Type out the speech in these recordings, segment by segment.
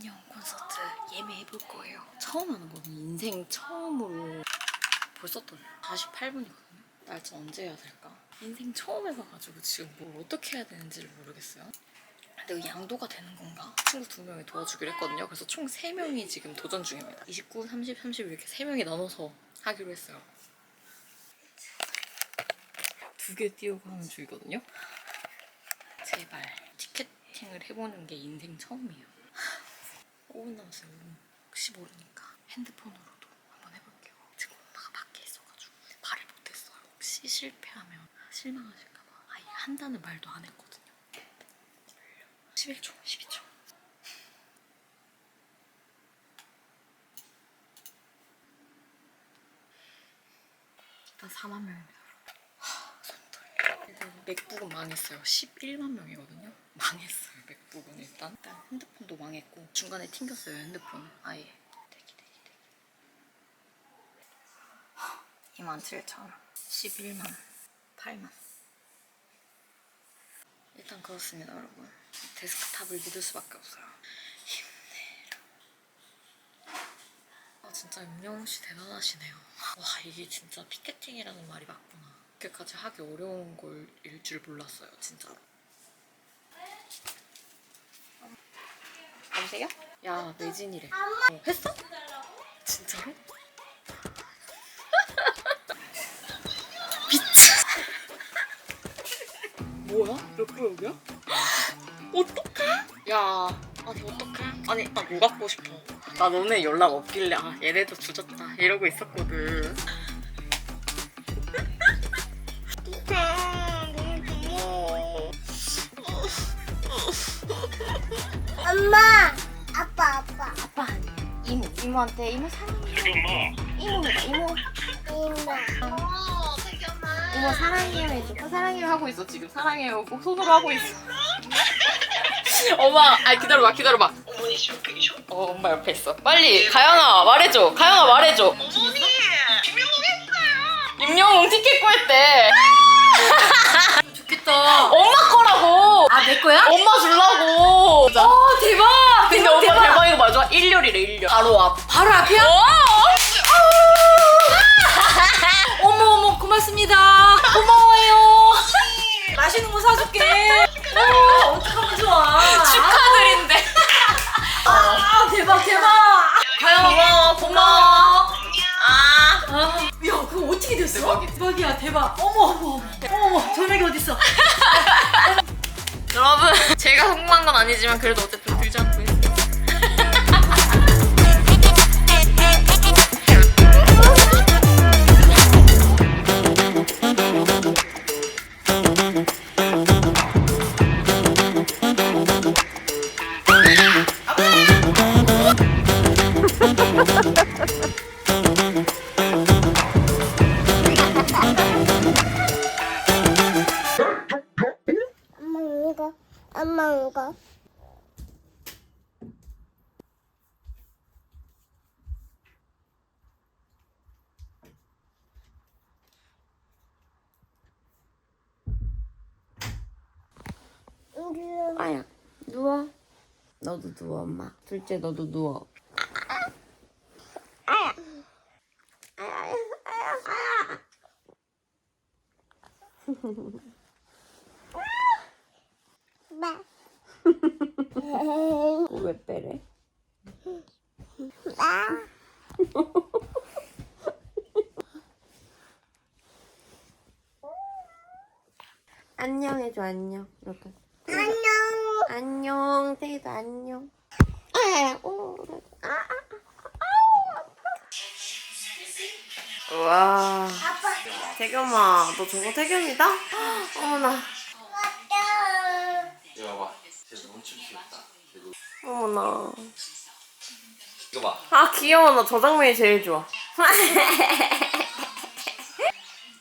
안녕 콘서트 예매해 볼 거예요. 처음 하는 거는 인생 처음으로 벌써 또 48분이거든요. 날짜 언제 해야 될까? 인생 처음 해봐가지고 지금 뭘 어떻게 해야 되는지를 모르겠어요. 근데 양도가 되는 건가? 친구 두 명이 도와주기로 했거든요. 그래서 총 세 명이 지금 도전 중입니다. 29, 30, 30 이렇게 세 명이 나눠서 하기로 했어요. 두 개 띄우고 하는 중이거든요. 제발 티켓팅을 해보는 게 인생 처음이에요. 5분 남았어요. 5분. 혹시 모르니까 핸드폰으로도 한번 해볼게요. 지금 엄마가 밖에 있어가지고 말을 못했어요. 혹시 실패하면 실망하실까봐 아예 한다는 말도 안 했거든요. 11초, 12초. 일단 4만 명입니다. 맥북은 망했어요. 11만 명이거든요. 망했어요. 맥북은 일단. 일단 핸드폰도 망했고 중간에 튕겼어요. 핸드폰 아예. 대기 대기 대기. 2만 7천 원. 11만 8만. 일단 그렇습니다, 여러분. 데스크탑을 믿을 수밖에 없어요. 힘내라. 아 진짜 임영웅 씨 대단하시네요. 와 이게 진짜 피켓팅이라는 말이 맞구나. 이렇게까지 하기 어려운 걸일 줄 몰랐어요, 진짜로. 여보세요? 야 매진이래. 어, 했어? 진짜로? 뭐야? 몇 구역이야? 어떡해? 야, 아니 어떡해? 아니 나뭐 갖고 싶어? 나 너네 연락 없길래 아 얘네도 주졌다 이러고 있었거든. 엄마, 아빠, 아빠, 아빠 이모 이모한테 이모 사랑해. 이모입니다 이모. 엄마. 이모 사랑해요 해줘. 어, 사랑해요 하고 있어 지금 사랑해요 꼭 손으로 하고 있어. 엄마, 아 기다려봐 기다려봐. 어머니 쇼핑이셔? 어 엄마 옆에 있어. 빨리 가연아 말해줘. 가연아 말해줘. 어머니 김영웅 했어요. 임영웅 티켓 구했대. 좋겠다. 엄마 거라고. 아, 내 거야? 엄마 주려고. 어, 대박! 근데 대박, 엄마 대박. 대박이고 맞아. 1열이래 1열. 바로 앞. 바로 앞이야? 어? 어머, 어머, 고맙습니다. 고마워요. 맛있는 거 사줄게. 어, 어떡하면 좋아. 축하드린대. 아, 대박, 대박. 가연 고마워 고마워. 아. 아, 야, 그거 어떻게 됐어? 대박이지. 대박이야, 대박. 어머, 어머, 어머, 어머, 전화기 어딨어? 제가 성공한 건 아니지만 그래도 어쨌든 아야 누워? 너도 누워 엄마. 둘째 너도 누워. 봐. 왜 빼래 나. 안녕 해줘 안녕 이렇게 안녕. 안녕 태희도 안녕 아야 오 아, 아, 아, 와 태겸아 너 저거 태겸이다? 어머나. 이거 봐봐. 쟤 너무 칠수있다 어머나. 이거 봐. 아 귀여워. 나 저 장면이 제일 좋아.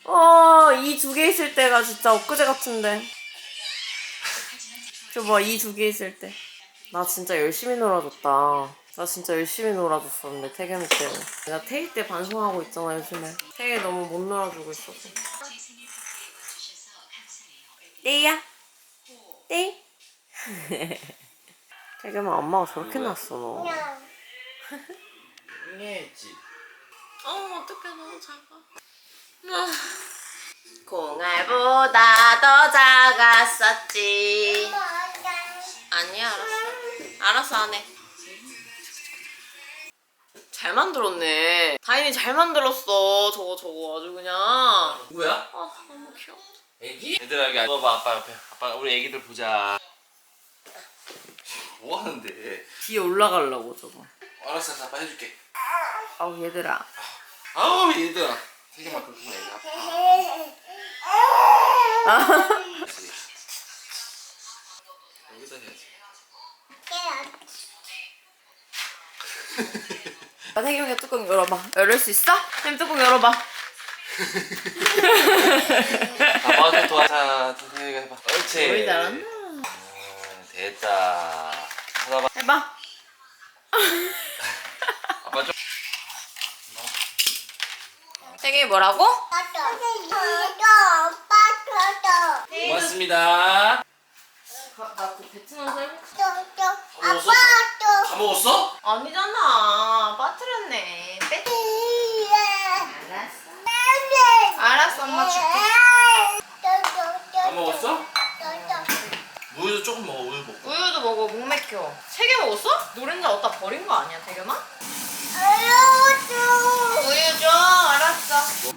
어이 두 개 있을 때가 진짜 엊그제 같은데. 저봐 이 두 개 있을 때. 나 진짜 열심히 놀아줬다. 나 진짜 열심히 놀아줬었는데 태겸이 때는 내가 태희 때 반성하고 있잖아 요즘에. 태희 너무 못 놀아주고 있어서 태희야 태희 태겸아 엄마가 저렇게 났어 너. 응애했지. 어 어떡해 너무 작아. 공알보다 더 작았었지. 아니야. 알았어. 알았어 안 해 잘 만들었네. 다인이 잘 만들었어 저거 저거. 아주 그냥. 아 누구야? 너무 귀여워 애기? 얘들아 여기 앉아봐 아빠 옆에. 아빠 우리 애기들 보자. 뭐 하는데? 뒤에 올라가려고 저거. 알았어, 아빠 해줄게. 아우 얘들아. 아우 얘들아. 태경아 그렇게 애기 아파. 그렇지. 여기다 해야지. 아, 태겸이가 뚜껑 열어봐. 열을 수 있어? 쌤 뚜껑 열어봐. 아빠한테 도와자. 태경이가 해봐. 옳지. 우리 잘한다. 음, 됐다. 쳐다봐. 해봐. 아빠 좀. 태경이 뭐라고? 고맙습니다. 나그 베트남 쌀국 먹었어? 다 먹었어? 아니잖아 빠뜨렸네 빼 알았어 엄마 줄게 다 먹었어? 우유도 조금 먹어. 우유 먹고. 우유도 먹어 목 맥혀 세 개 먹었어? 노른자 어디다 버린 거 아니야 태겸아? 우유 줘 알았어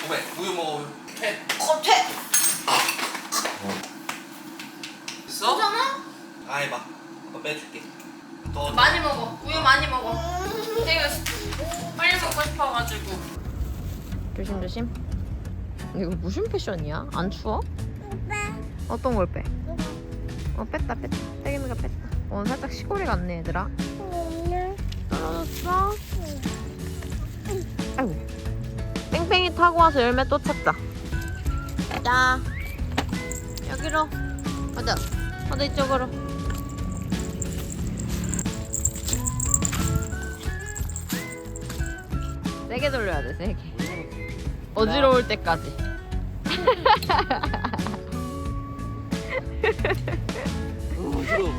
고백. 우유 먹어. 우유. 해. 겉에 있어? 괜찮아? 아 해봐. 아빠 빼줄게. 더. 많이 먹어 우유 많이 먹어 태겸 빨리 먹고 싶어가지고 조심 조심. 이거 무슨 패션이야? 안 추워? 어떤 걸 빼? 어 뺐다 뺐다. 태겸이가 뺐다. 어 살짝 시골에 갔네 얘들아. 떨어졌어? 아이고. 뺑뺑이 타고 와서 열매 또 찾자. 자 여기로 가자. 가자 이쪽으로. 세게 돌려야 돼 세게 어지러울 때까지.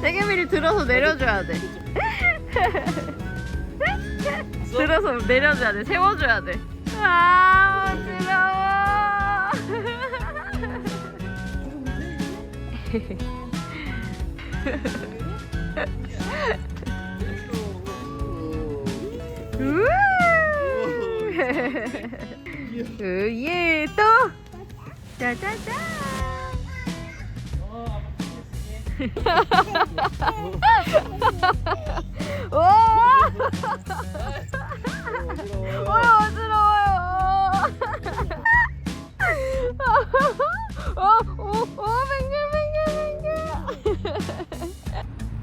세게미를 들어서 내려줘야 돼. 들어서 내려줘야 돼. 세워줘야 돼 아 어지러워 으예 또. 짜자잔 와. 어이 어지러워요. 어오오 뱅글 뱅글 뱅글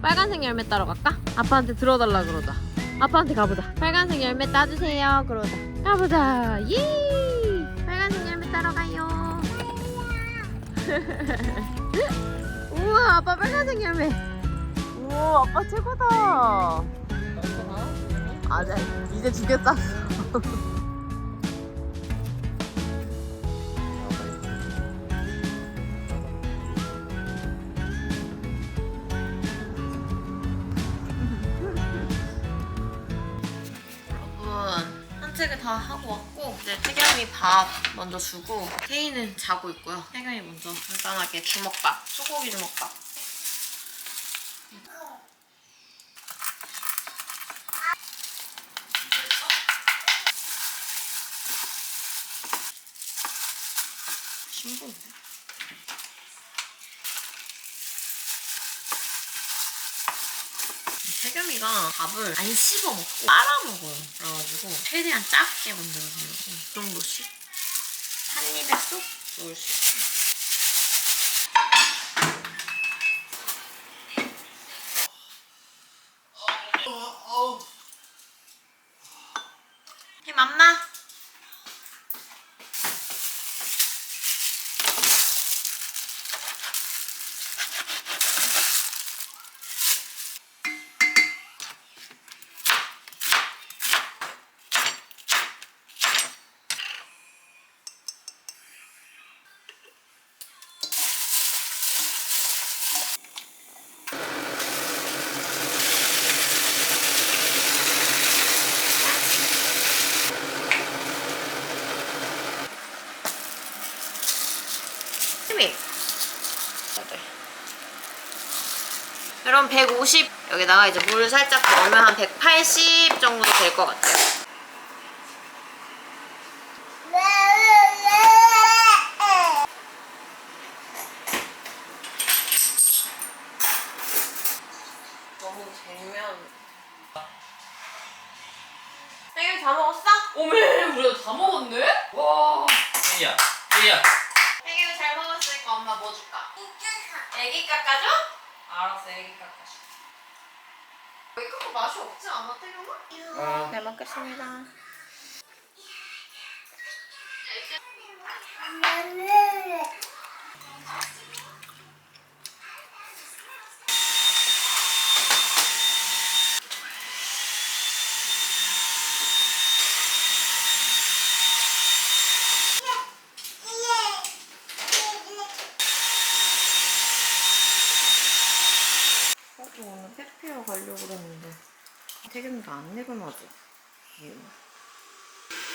빨간색 열매 따러 갈까? 아빠한테 들어달라 그러자 아빠한테 가보자. 빨간색 열매 따주세요. 그러자. 가보자. 예 우와 아빠 빨간색 열매. 우와 아빠 최고다. 아자 이제 두 개 땄어 산책을 다 하고 왔고 이제 태경이 밥 먼저 주고 태희는 자고 있고요. 태경이 먼저 간단하게 주먹밥 소고기 주먹밥 신기한데? 태겸이가 밥을 안 씹어 먹고 빨아 먹어요. 그래가지고 최대한 작게 만들어주려고 이 정도씩 한 입에 쏙 넣을 수. 해 150 여기다가 이제 물 살짝 넣으면 한 180 정도 될 것 같아요. 너무 쟁면. 생일 다 먹었어? 오메 우리가 다 먹었네? 와 혜이야 혜이야 생일 잘 먹었으니까 엄마 뭐 줄까? 애기 깎아줘? 알았어, 애기 깎아줘. 애기 깎아 맛이 없지 않아, 태경아? 잘 먹겠습니다. 저도 오늘 펫페어 가려고 그랬는데 태경이가 안 내려놔줘. 귀여워.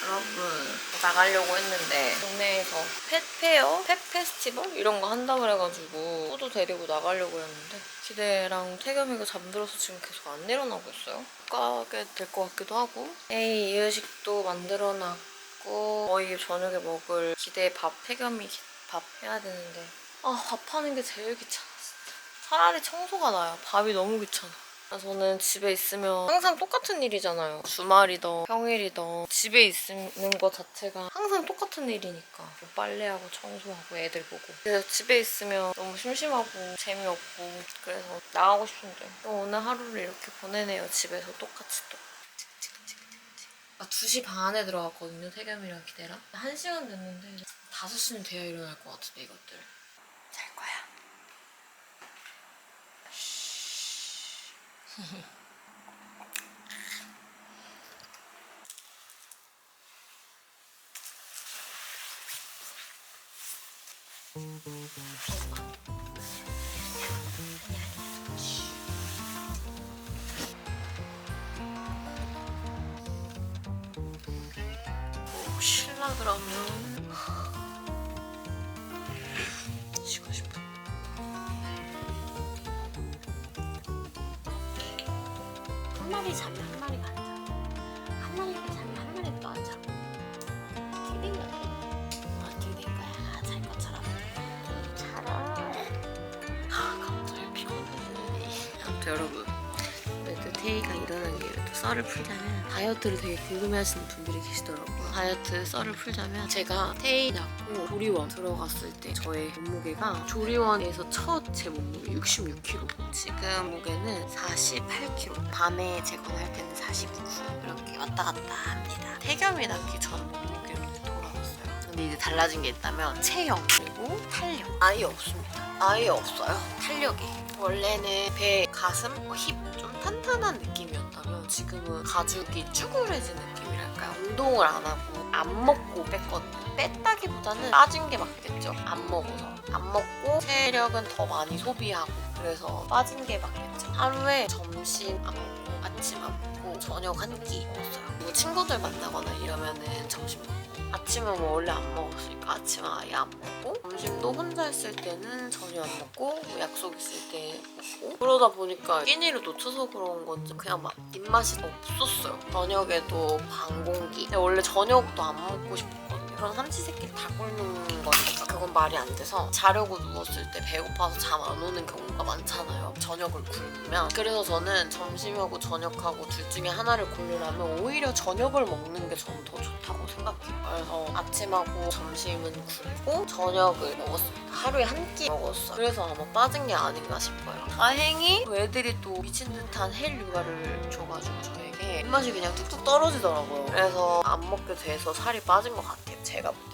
여러분 나가려고 했는데 동네에서 펫페어, 펫 페스티벌 이런 거 한다 그래가지고 호도 데리고 나가려고 했는데 기대랑 태겸이가 잠들어서 지금 계속 안 내려나고 있어요. 가게 될 것 같기도 하고 에이 이유식도 만들어놨고 거의 저녁에 먹을 기대 밥 태겸이 밥 해야 되는데 아 밥 하는 게 제일 귀찮아 진짜. 차라리 청소가 나요. 밥이 너무 귀찮아. 저는 집에 있으면 항상 똑같은 일이잖아요. 주말이든 평일이든 집에 있는 것 자체가 항상 똑같은 일이니까 뭐 빨래하고 청소하고 애들 보고 그래서 집에 있으면 너무 심심하고 재미없고 그래서 나가고 싶은데 또 오늘 하루를 이렇게 보내네요. 집에서 똑같이 또. 아, 2시 반에 들어갔거든요. 태겸이랑 기대랑. 1시간 됐는데 5시는 돼야 일어날 것 같은데 이것들. 잘 거야. 꼭 쉴라 그러면 마리 자면 한 마리가 안 자. 한 마리가 자면 한 마리가 또안 자. 티빙 같아. 아 티빙 거야. 잘 것처럼. 자라. 아 갑자기 피곤해. 아무튼 여러분 그래도 태희가 위해 또 썰을 풀자면 다이어트를 되게 궁금해하시는 분들이 계시더라고요 다이어트 썰을 풀자면 제가 태희 낳 고 조리원 들어갔을 때 저의 몸무게가 조리원에서 첫 제 몸무게 66kg 지금 무게는 48kg 밤에 재건할 때는 49 이렇게 왔다 갔다 합니다. 태겸이 낳기 전 몸무게로 돌아왔어요. 근데 이제 달라진 게 있다면 체형 그리고 탄력. 아예 없습니다. 아예 없어요. 탄력이. 원래는 배, 가슴, 뭐 힙. 좀 탄탄한 느낌이었다면 지금은 가죽이 쭈그레진 느낌이랄까요? 운동을 안 하고 안 먹고 뺐거든요 뺐다기보다는 빠진 게 맞겠죠. 안 먹어서. 안 먹고 체력은 더 많이 소비하고 그래서 빠진 게 맞겠죠. 하루에 점심 안 먹고 아침 안 먹고 저녁 한 끼 먹었어요 그리고 친구들 만나거나 이러면은 점심 먹고 아침은 뭐 원래 안 먹었으니까 아침은 아예 안 먹고 점심도 혼자 있을 때는 전혀 안 먹고 뭐 약속 있을 때 먹고 그러다 보니까 끼니를 놓쳐서 그런 건지 그냥 막 입맛이 없었어요. 저녁에도 반 공기. 원래 저녁도 안 먹고 싶었거든요. 그런 삼시세끼 다 굶는 거니까 그건 말이 안 돼서 자려고 누웠을 때 배고파서 잠 안 오는 경우가 많잖아요. 저녁을 굶으면. 그래서 저는 점심하고 저녁하고 둘 중에 하나를 고르라면 오히려 저녁을 먹는 게 저는 더 좋다고 생각해요. 그래서 아침하고 점심은 굶고 저녁을 먹었습니다. 하루에 한 끼 먹었어요. 그래서 아마 빠진 게 아닌가 싶어요. 다행히 애들이 또 미친 듯한 헬 육아를 줘가지고 저에게 입맛이 그냥 뚝뚝 떨어지더라고요. 그래서 안 먹게 돼서 살이 빠진 것 같아요. 제가 볼 때는.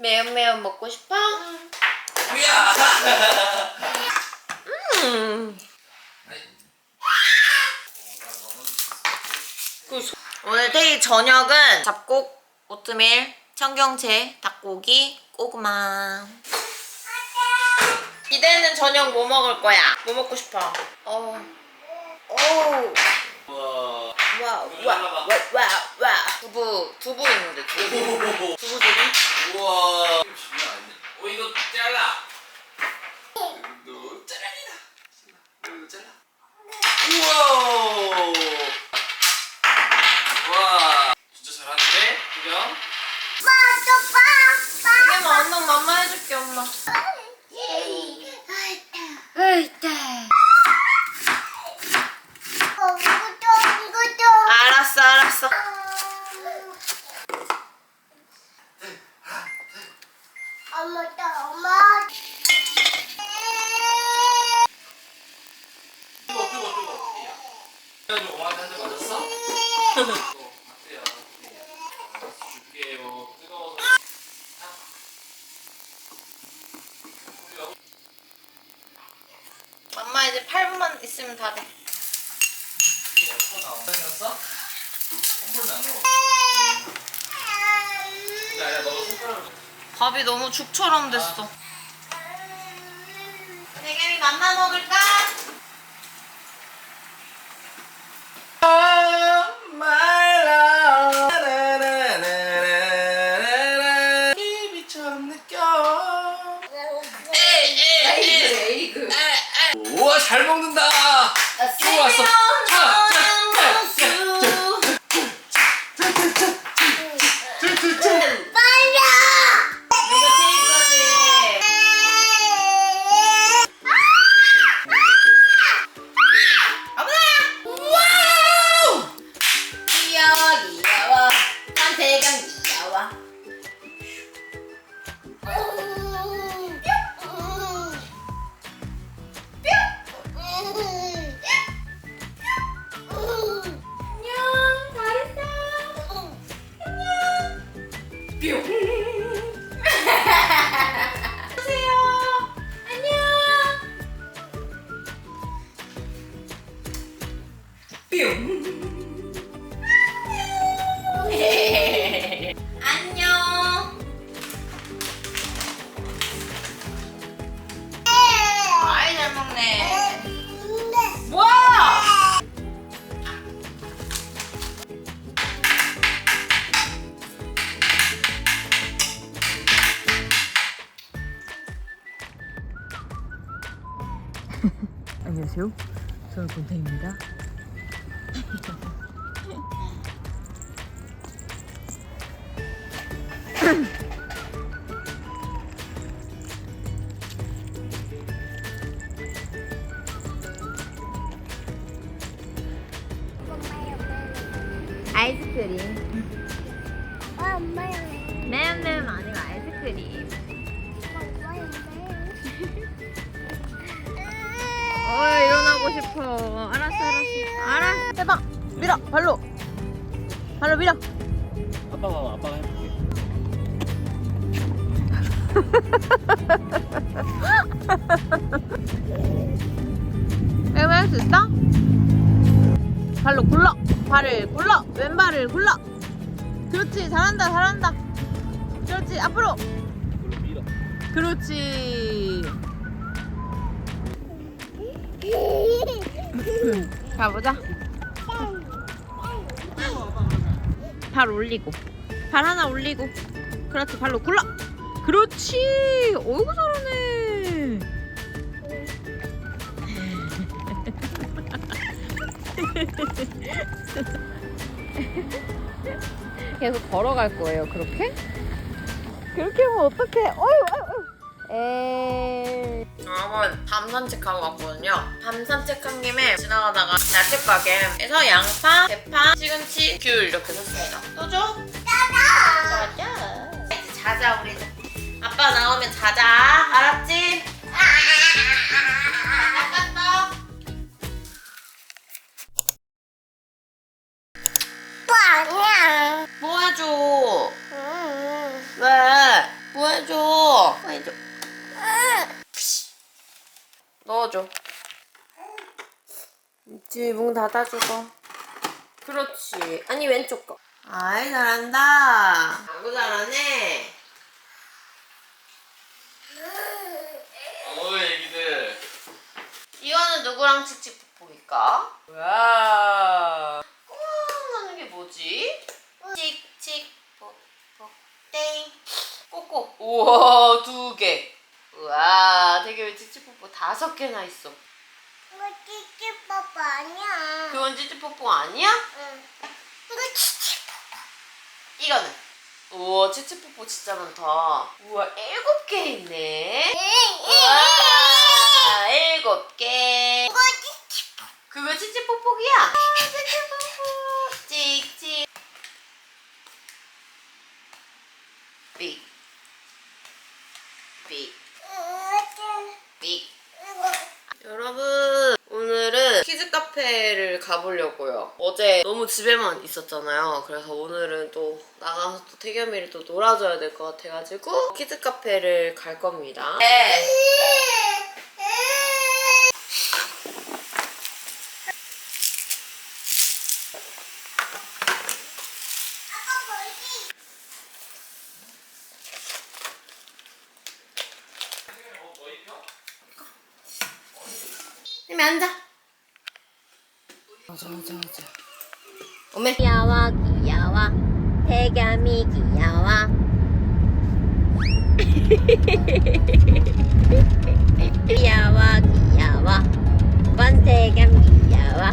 매운 매운 먹고 싶어? 음. 오늘 데이 저녁은 잡곡, 오트밀, 청경채, 닭고기, 고구마 이대는 저녁 뭐 먹을 거야? 뭐 먹고 싶어? 어. 오. 우와. 와, 와, 와, 와, 와. 두부, 두부 있는데, 두부. 두부 조림? 우와. 장난 아니네. 오, 이거 잘라. 너 잘라. 이거 잘라. 우와. 와. 진짜 잘하는데? 구경? 엄마 엄마 맘마 해줄게 엄마. 으이따 알았어. 엄마 또 엄마 뜨거. 뜨거 뜨거 야 그냥. 이제 8분만 있으면 다 돼. 안 넣어. 야, 야. 밥이 너무 죽처럼 됐어. 대겸이 맘마 먹을까? 왔어. 안녕하세요. 저는 곤탱입니다. 수 있어? 발로 굴러. 발을 굴러. 왼발을 굴러. 그렇지. 잘한다 잘한다. 그렇지. 앞으로. 그렇지. 가보자. 발 올리고. 발 하나 올리고. 그렇지. 발로 굴러. 그렇지. 어이구 잘하네. 계속 걸어갈 거예요. 그렇게? 그렇게 하면 어떡해? 어휴, 어휴. 에이. 여러분 밤 산책하고 왔거든요 밤 산책한 김에 지나가다가 야채 가게에서 양파, 대파, 시금치, 귤 이렇게 샀습니다 또 줘? 짜자 짜자 이제 자자 우리 아빠 나오면 자자 닫아주고. 그렇지. 아니, 왼쪽 거. 아이, 잘한다. 아구 잘하네. 어 애기들. 이거는 누구랑 칙칙폭폭일까? 와. 꽁 하는 게 뭐지? 칙칙폭폭 땡. 꼬꼬. 우와, 두 개. 우와, 되게 왜 칙칙폭폭 다섯 개나 있어. 찌찌뽀뽀 아니야. 그건 찌찌폭폭 아니야? 응. 이거 찌찌뽀뽀. 이거는 우와 치치뽀뽀 진짜 많다 우와 일곱 개 있네 우와 일곱 개 이거 찌찌뽀뽀. 그거 치치뽀뽀기야 치치뽀뽀 찍찍 삑 삑, 이거 삑. 이거. 여러분 오늘은 키즈 카페를 가 가보려고요. 어제 너무 집에만 있었잖아요. 그래서 오늘은 또 나가서 또 태겸이를 또 놀아줘야 될 것 같아가지고 키즈 카페를 갈 겁니다. 네. 앉아. 맞아 맞아 맞아. 어메. 귀여워 귀여워 대겸이 귀여워 귀여워 귀여워 권태겸 귀여워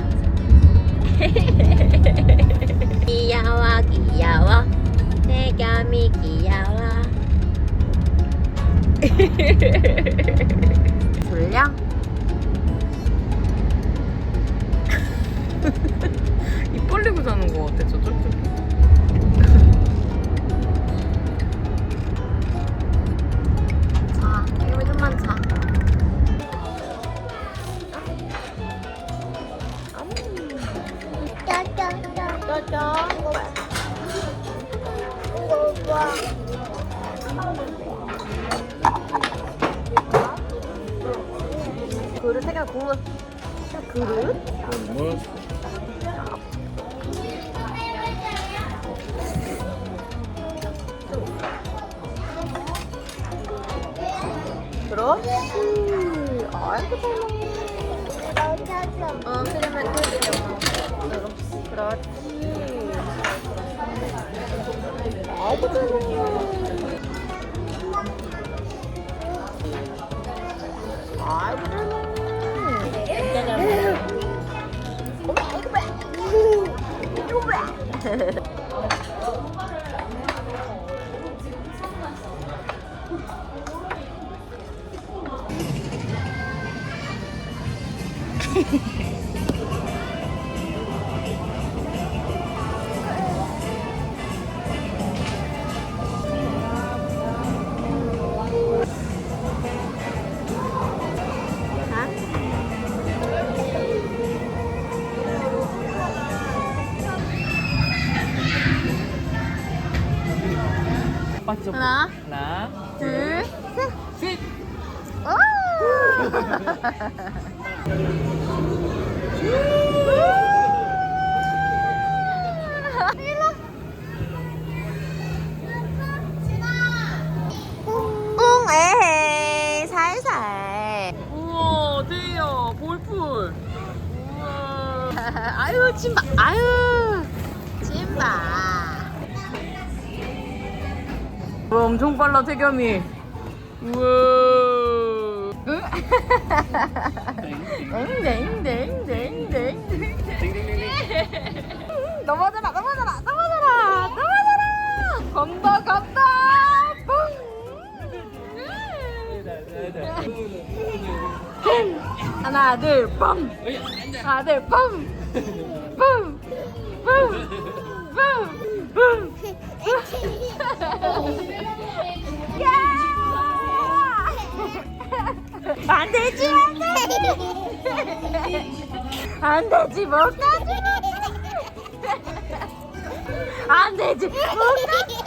귀여워 귀여워 대겸이 귀여워 졸려? 입 벌리고 자는 거 같아 저 쫄쫄이 자 이거 좀만 자 짜짜짜 이거 봐 이거 봐 그릇 태경 국물 그릇? 뭐? 그렇지 아이고 잘 먹네 어 그러면 그릇 그렇지 아이고 잘 먹네 아이고 잘 먹네 어머 이거 봐 이거 봐 맞죠? 하나 하나 둘 셋 응 살살 우와 대요 볼풀 아유 찐바 아유 우와 엄청 빨라 태겸이 우와 땡땡땡땡땡땡 넘어져라 넘어져라 넘어져라 넘어져라. 간다 간다 뿡 하나 둘뻥 하나 둘뻥뿡뿡뿡뿡뿡 안 되지 안 되지 안 되지 못 가지. 안 되지 못 가지.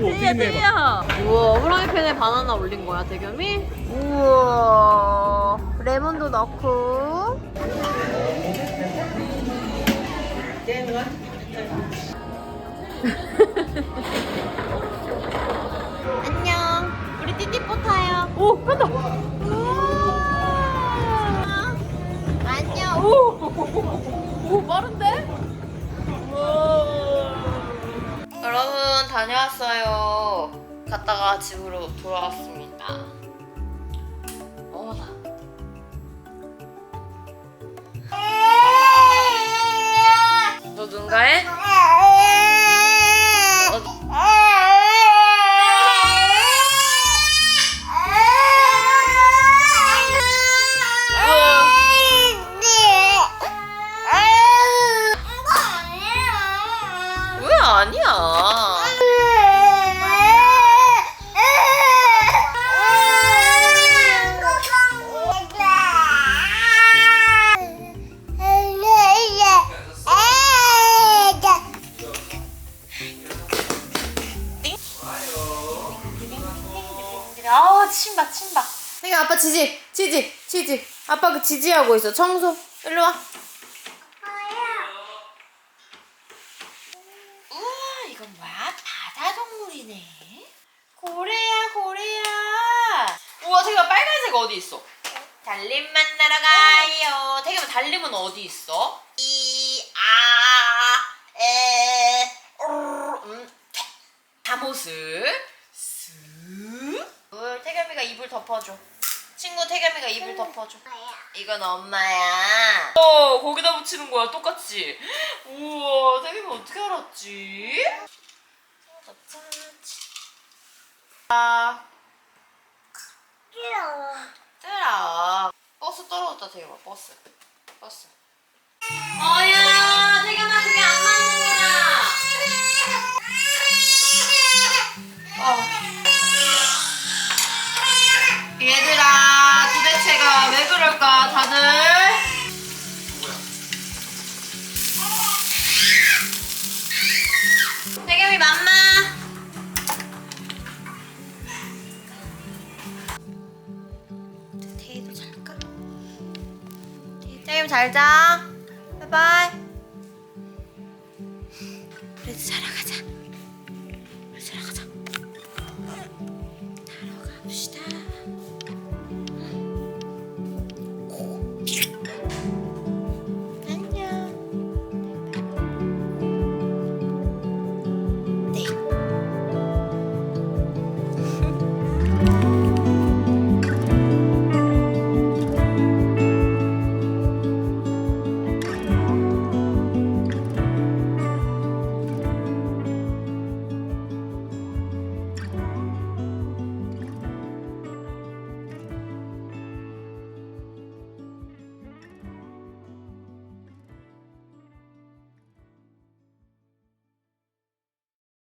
오 게임 해봐 우와 프라이팬에 바나나 올린 거야 대겸이? 우와 레몬도 넣고 안녕 우리 띠띠뽀 타요 오 간다 안녕 오 빠른데? 여러분 다녀왔어요. 갔다가 집으로 돌아왔습니다. 어머나. 너 눈가해? 지지하고 있어 청소 일로 와 우와 이건 뭐야? 바다 동물이네. 고래야 고래야. 우와 태경아 빨간색 어디 있어? 달림 만나러 가요. 태경아 달림은 어디 있어? 이, 아, 에, 오, 음, 태. 잠옷을 쓱. 물 태겸이가 이불 덮어줘. 친구 태겸이가 이불 덮어줘. 이건 엄마야. 어, 거기다 붙이는 거야, 똑같이. 우와, 태겸이 어떻게 알았지? 아, 뜨라. 버스 떨어졌다, 태겸아, 버스. 버스. 어야, 태겸아, 그게 안 맞는 거야. 어. 얘들아 도대체가 왜 그럴까? 다들? 태겸이 맘마. 태희도 잘까? 태겸 잘자. 바이바이. 그래도 살아가